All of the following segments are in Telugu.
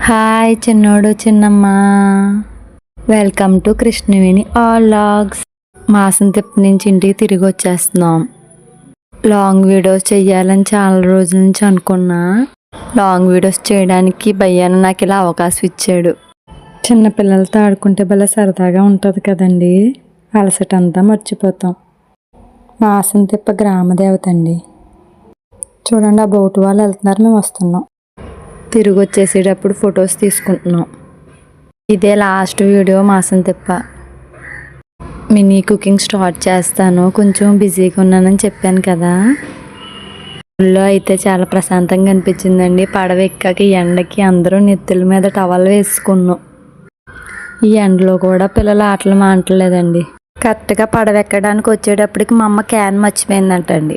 హాయ్ చిన్నోడు చిన్నమ్మ. Welcome to Krishnaveni all logs మాసం తిప్పి నుంచి ఇంటికి తిరిగి వచ్చేస్తున్నాం. లాంగ్ వీడియోస్ చేయాలని చాలా రోజుల నుంచి అనుకున్నా. లాంగ్ వీడియోస్ చేయడానికి భయ్యాన నాకు ఇలా అవకాశం ఇచ్చాడు. చిన్నపిల్లలతో ఆడుకుంటే భలే సరదాగా ఉంటుంది కదండి. అలసటంతా మర్చిపోతాం. మాసం తిప్ప గ్రామదేవత అండి చూడండి ఆ బోటు వాళ్ళు వెళ్తున్నారు మేము వస్తున్నాం. తిరిగి వచ్చేసేటప్పుడు ఫొటోస్ తీసుకుంటున్నాం. ఇదే లాస్ట్ వీడియో మాసం తిప్ప మినీ కుకింగ్ స్టార్ట్ చేస్తాను కొంచెం బిజీగా ఉన్నానని చెప్పాను కదా. ఊళ్ళో అయితే చాలా ప్రశాంతంగా అనిపించిందండి. పడవ ఎక్కాక ఎండకి అందరూ నెత్తుల మీద టవల్ వేసుకున్నాం. ఈ ఎండలో కూడా పిల్లలు ఆటలు మాంటలేదండి. కరెక్ట్గా పడవ ఎక్కడానికి వచ్చేటప్పటికి మా అమ్మ క్యాన్ మర్చిపోయిందంటండి.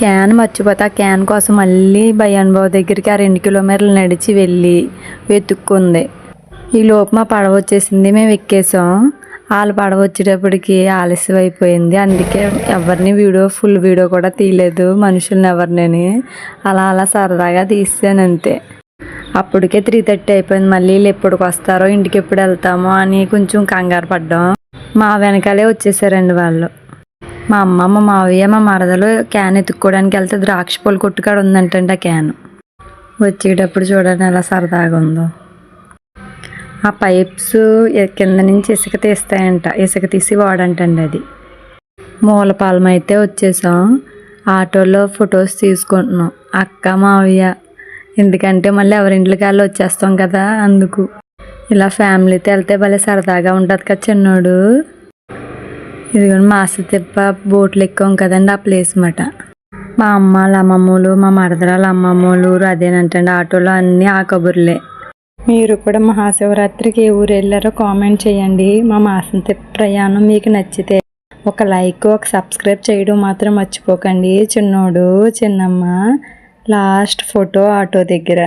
క్యాన్ మర్చిపోతే. ఆ క్యాన్ కోసం మళ్ళీ భయానుభవ దగ్గరికి ఆ రెండు కిలోమీటర్లు నడిచి వెళ్ళి వెతుక్కుంది. ఈ లోపు మా పడవ వచ్చేసింది. మేము ఎక్కేసాం. వాళ్ళు పడవ వచ్చేటప్పటికి ఆలస్యం అయిపోయింది. అందుకే ఎవరిని వీడియో ఫుల్ వీడియో కూడా తీయలేదు. మనుషుల్ని ఎవరిని అలా అలా సరదాగా తీసాను అంతే. అప్పటికే త్రీ థర్టీ అయిపోయింది. మళ్ళీ వీళ్ళు ఎప్పటికి వస్తారో ఇంటికి ఎప్పుడు వెళ్తామో అని కొంచెం కంగారు పడ్డాం. మా వెనకాలే వచ్చేసారండి వాళ్ళు. మా అమ్మ మా మావయ్య మా మరదలు క్యాన్ ఎత్తుక్కోవడానికి వెళ్తే ద్రాక్ష పూల కొట్టుకాడ ఉందంటండి ఆ క్యాన్. వచ్చేటప్పుడు చూడండి ఎలా సరదాగా ఉందో. ఆ పైప్స్ కింద నుంచి ఇసుక తీస్తాయంట. ఇసుక తీసి వాడంటండి అది. మూలపాలెం అయితే వచ్చేసాం. ఆటోలో ఫొటోస్ తీసుకుంటున్నాం. అక్క మావయ్య ఎందుకంటే మళ్ళీ ఎవరింట్లకి వాళ్ళు వచ్చేస్తాం కదా అందుకు. ఇలా ఫ్యామిలీతో వెళ్తే భలే సరదాగా ఉంటుంది కదా చిన్నోడు. ఇదిగోండి మా తిప్ప బోట్లు ఎక్కాం కదండి ఆ ప్లేస్ మాట. మా అమ్మ వాళ్ళ అమ్మమ్మలు మా మరదరాల అమ్మమ్మలు ఊరు అదేనంటండి ఆటోలో అన్నీ ఆ కబుర్లే. మీరు కూడా మహాశివరాత్రికి ఏ ఊరు వెళ్ళారో కామెంట్ చేయండి. మా మాసం ప్రయాణం మీకు నచ్చితే ఒక లైక్ ఒక సబ్స్క్రైబ్ చేయడం మాత్రం మర్చిపోకండి. చిన్నోడు చిన్నమ్మ లాస్ట్ ఫోటో ఆటో దగ్గర.